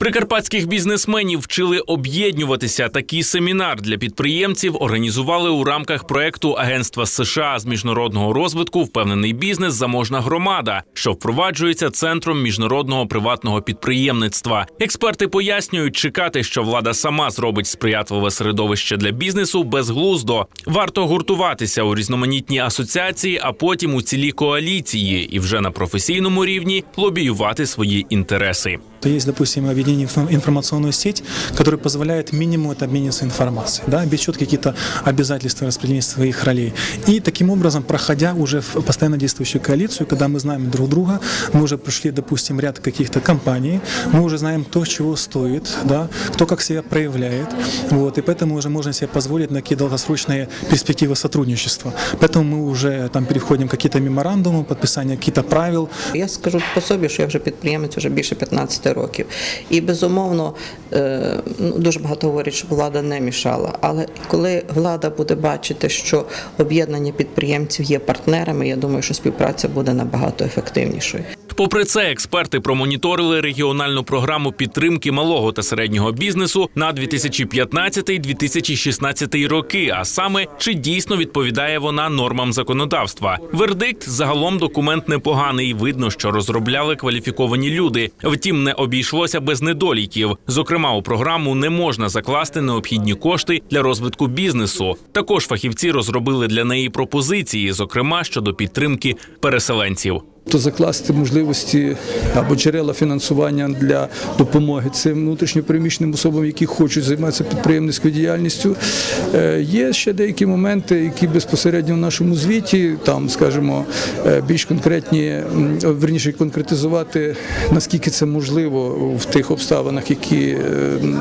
Прикарпатських бізнесменів вчили об'єднуватися. Такий семінар для підприємців організували у рамках проекту Агентства США з міжнародного розвитку Впевнений бізнес заможна громада, що впроваджується центром міжнародного приватного підприємництва. Експерти пояснюють, чекати, що влада сама зробить сприятливе середовище для бізнесу безглуздо. Варто гуртуватися у різноманітні асоціації, а потім у цілі коаліції, і вже на професійному рівні лобіювати свої інтереси. То есть, допустим, объединение в информационную сеть, которая позволяет минимум это обмениваться информацией, да, без четких каких-то обязательств распределения своих ролей. И таким образом, проходя уже в постоянно действующую коалицию, когда мы знаем друг друга, мы уже прошли, допустим, ряд каких-то компаний, мы уже знаем, кто чего стоит, да, кто как себя проявляет, вот, и поэтому уже можно себе позволить на какие долгосрочные перспективы сотрудничества. Поэтому мы уже там переходим в какие-то меморандумы, подписание каких-то правил, Я скажу по собі, що я вже підприємець вже більше 15 років. І безумовно е, ну, дуже багато говорять, що влада не мішала. Але коли влада буде бачити, що об'єднання підприємців є партнерами, я думаю, що співпраця буде набагато ефективнішою. Попри це, експерти промоніторили регіональну програму підтримки малого та середнього бізнесу на 2015-2016 роки. А саме чи дійсно відповідає вона нормам законодавства? Вердикт загалом документ непоганий. Видно, що розробляли кваліфіковані люди. Втім, не обійшлося без недоліків. Зокрема, у програму не можна закласти необхідні кошти для розвитку бізнесу. Також фахівці розробили для неї пропозиції, зокрема щодо підтримки переселенців. То закласти можливості або джерела фінансування для допомоги цим внутрішньопереміщеним особам, які хочуть займатися підприємницькою діяльністю. Е, Є ще деякі моменти, які безпосередньо в нашому звіті, там, скажімо, е, більш конкретні, верніше конкретизувати, наскільки це можливо в тих обставинах, які е,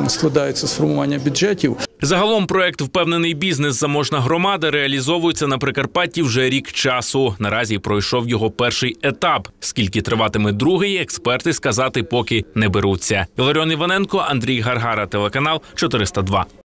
складаються з формування бюджетів. Загалом проект Впевнений бізнес заможна громада реалізовується на Прикарпатті вже рік часу. Наразі пройшов його перший етап. Скільки триватиме другий, експерти сказати поки не беруться. Іларіон Іваненко, Андрій Гаргара, телеканал 402.